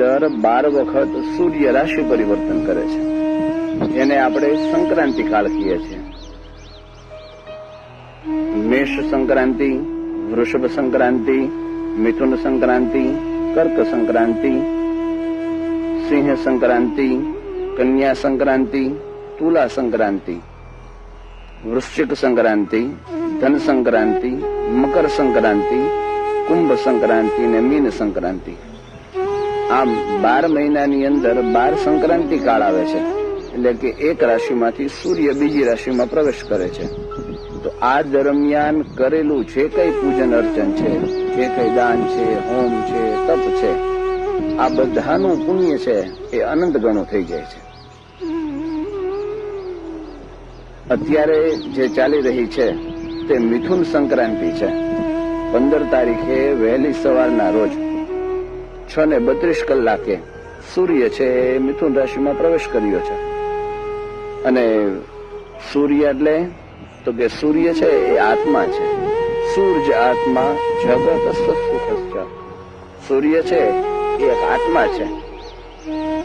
અંદર બાર વખત સૂર્ય રાશિ પરિવર્તન કરે છે. એને આપણે સંક્રાંતિ કાળ કહીએ છીએ. મેષ સંક્રાંતિ, વૃષભ સંક્રાંતિ, મિથુન સંક્રાંતિ, કર્ક સંક્રાંતિ, સિંહ સંક્રાંતિ, કન્યા સંક્રાંતિ, તુલા સંક્રાંતિ, વૃશ્ચિક સંક્રાંતિ, ધન સંક્રાંતિ, મકર સંક્રાંતિ, કુંભ સંક્રાંતિ અને મીન સંક્રાંતિ. આમ બાર મહિનાની અંદર બાર સંક્રાંતિ કાળ આવે છે. એટલે કે એક રાશિમાંથી સૂર્ય બીજી રાશિમાં પ્રવેશ કરે છે. તો આ દરમિયાન કરેલું જે કઈ પૂજન અર્ચન છે, જે કઈ દાન છે, હોમ છે, તપ છે, આ બધાનું પુણ્ય છે એ અનંત ગણું થઈ જાય છે. અત્યારે જે ચાલી રહી છે તે મિથુન સંક્રાંતિ છે. પંદર તારીખે વહેલી સવારના રોજ છ ને બત્રીસ કલાકે સૂર્ય છે એ મિથુન રાશિમાં પ્રવેશ કર્યો છે. અને સૂર્ય એટલે તો કે સૂર્ય છે એ આત્મા છે. સૂર્ય આત્મા જગત સુખ સૂર્ય છે એ એક આત્મા છે.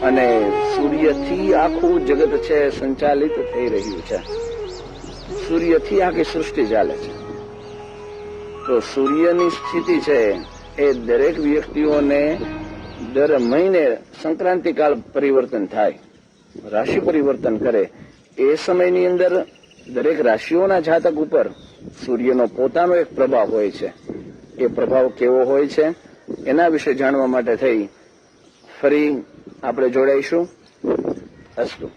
અને સૂર્યથી આખું જગત છે સંચાલિત થઈ રહ્યું છે. સૂર્યથી આખી સૃષ્ટિ ચાલે છે. તો સૂર્યની સ્થિતિ છે એ દરેક વ્યક્તિઓને દર મહિને સંક્રાંતિકાલ પરિવર્તન થાય, રાશિ પરિવર્તન કરે. એ સમયની અંદર દરેક રાશિઓના જાતક ઉપર સૂર્યનો પોતાનો એક પ્રભાવ હોય છે. એ પ્રભાવ કેવો હોય છે એના વિશે જાણવા માટે થઈ ફરી આપણે જોડાઈશું. અસ્તુ.